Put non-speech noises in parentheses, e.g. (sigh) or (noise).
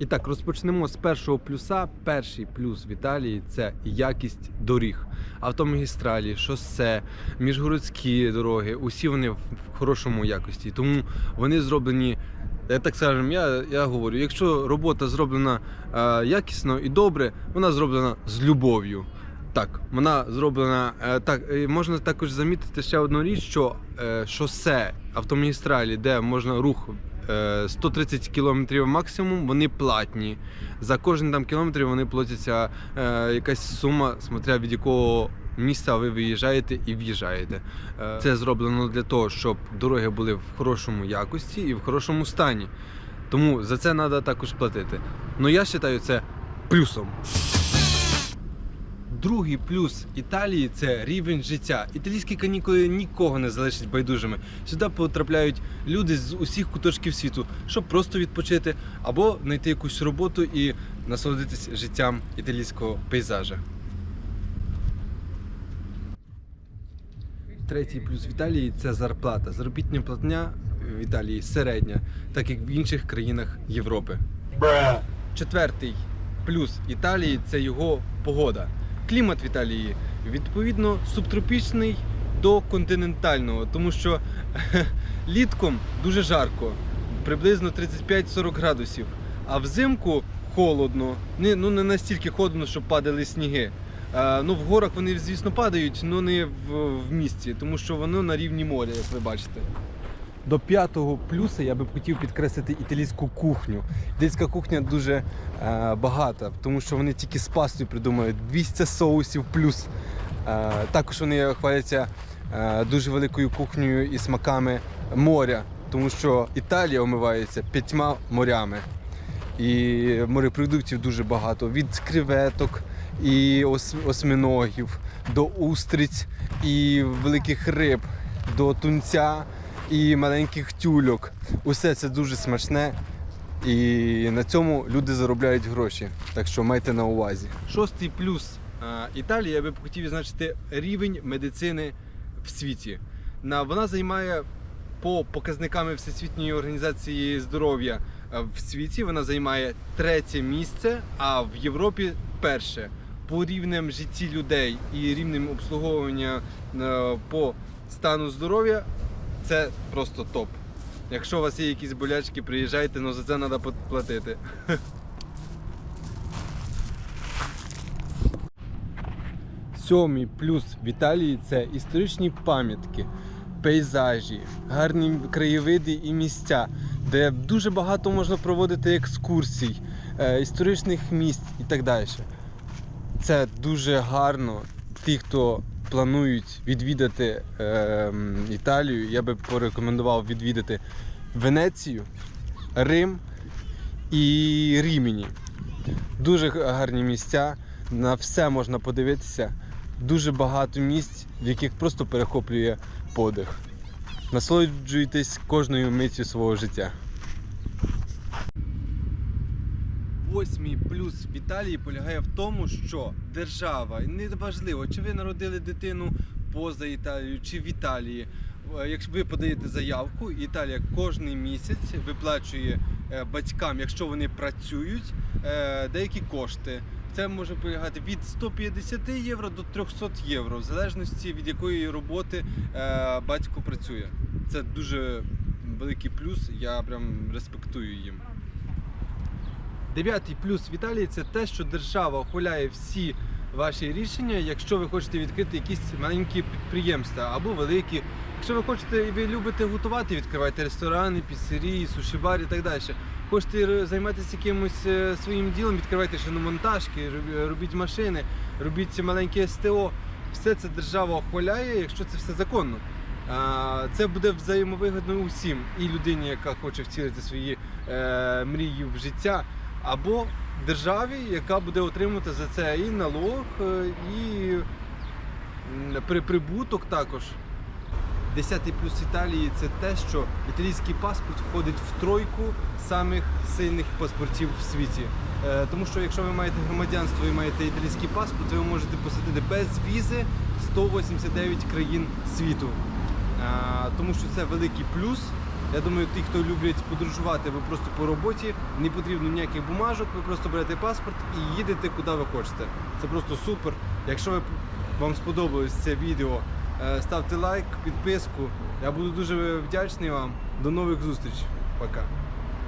І так, розпочнемо з першого плюса. Перший плюс в Італії це якість доріг, автомагістралі, шосе, міжгородські дороги. Усі вони в хорошому якості. Тому вони зроблені. Я так скажем, я, я говорю, якщо робота зроблена е, якісно і добре, вона зроблена з любов'ю. Так, вона зроблена е, так. Можна також замітити ще одну річ, що е, шосе автомагістралі, де можна рух 130 км максимум, вони платні. За кожен там кілометр вони платяться е, якась сума, смотря від якого міста ви виїжджаєте і в'їжджаєте. Е, це зроблено для того, щоб дороги були в хорошому якості і в хорошому стані. Тому за це треба також платити. Ну я вважаю це плюсом. Другий плюс Італії це рівень життя. Італійські канікули нікого не залишать байдужими. Сюди потрапляють люди з усіх куточків світу, щоб просто відпочити або знайти якусь роботу і насолодитись життям італійського пейзажа. Третій плюс в Італії це зарплата. Заробітня платня в Італії середня, так як в інших країнах Європи. Четвертий плюс Італії це його погода. Клімат в Італії відповідно субтропічний до континентального, тому що (laughs) літком дуже жарко, приблизно 35-40 градусів, а взимку холодно. Не, ну не настільки холодно, щоб падали сніги. Е, ну, в горах вони, звісно, падають, але не в, в місті, тому що воно на рівні моря, як ви бачите. До п'ятого плюса я би хотів підкреслити італійську кухню. Італійська кухня дуже е, багата, тому що вони тільки з пастою придумають 200 соусів плюс. Е, також вони хваляться е, дуже великою кухнею і смаками моря, тому що Італія омивається п'ятьма морями. І морепродуктів дуже багато. Від креветок і ос- осьминогів до устриць і великих риб, до тунця і маленьких тюльок. Усе це дуже смачне. І на цьому люди заробляють гроші. Так що майте на увазі. Шостий плюс е, Італії я би хотів відзначити рівень медицини в світі. Вона займає по показниками Всесвітньої організації здоров'я е, в світі. Вона займає третє місце, а в Європі перше. По рівнем житті людей і рівнем обслуговування е, по стану здоров'я це просто топ. Якщо у вас є якісь болячки, приїжджайте, але за це треба платити. (laughs) Сьомий плюс в Італії це історичні пам'ятки, пейзажі, гарні краєвиди і місця, де дуже багато можна проводити екскурсій, е, історичних місць і так далі. Це дуже гарно. Ті, хто планують відвідати е, Італію, я би порекомендував відвідати Венецію, Рим і Рімені. Дуже гарні місця, на все можна подивитися. Дуже багато місць, в яких просто перехоплює подих. Насолоджуйтесь кожною миттю свого життя. Восьмий плюс в Італії полягає в тому, що держава, неважливо, чи ви народили дитину поза Італією чи в Італії. е, Якщо ви подаєте заявку, Італія кожен місяць виплачує е, батькам, якщо вони працюють, е, деякі кошти. Це може полягати від 150 євро до 300 євро, в залежності від якої роботи батько працює. Це дуже великий плюс, я прям респектую їм. Дев'ятий плюс в Італії це те, що держава ухваляє всі ваші рішення, якщо ви хочете відкрити якісь маленькі підприємства або великі. Якщо ви хочете і ви любите готувати, відкривайте ресторани, піцерії, суші-бар і так далі. Хочете займатися якимось е, своїм ділом, відкривайте шиномонтажки, робіть машини, робіть маленьке СТО. Все це держава ухваляє, якщо це все законно. Це буде взаємовигідно усім, і людині, яка хоче втілити свої е, мрії в життя, або державі, яка буде отримувати за це і налог, е, і прибуток також. Десятий плюс Італії це те, що італійський паспорт входить в тройку самих сильних паспортів в світі. Е, Тому що якщо ви маєте громадянство і маєте італійський паспорт, ви можете посетити без візи 189 країн світу. Е, Тому що це великий плюс. Я думаю, ті, хто люблять подорожувати, ви просто по роботі, не потрібно ніяких бумажок, ви просто берете паспорт і їдете куди ви хочете. Це просто супер. Якщо ви, вам сподобалось це відео, е, ставте лайк, підписку. Я буду дуже вдячний вам. До нових зустрічей. Пока.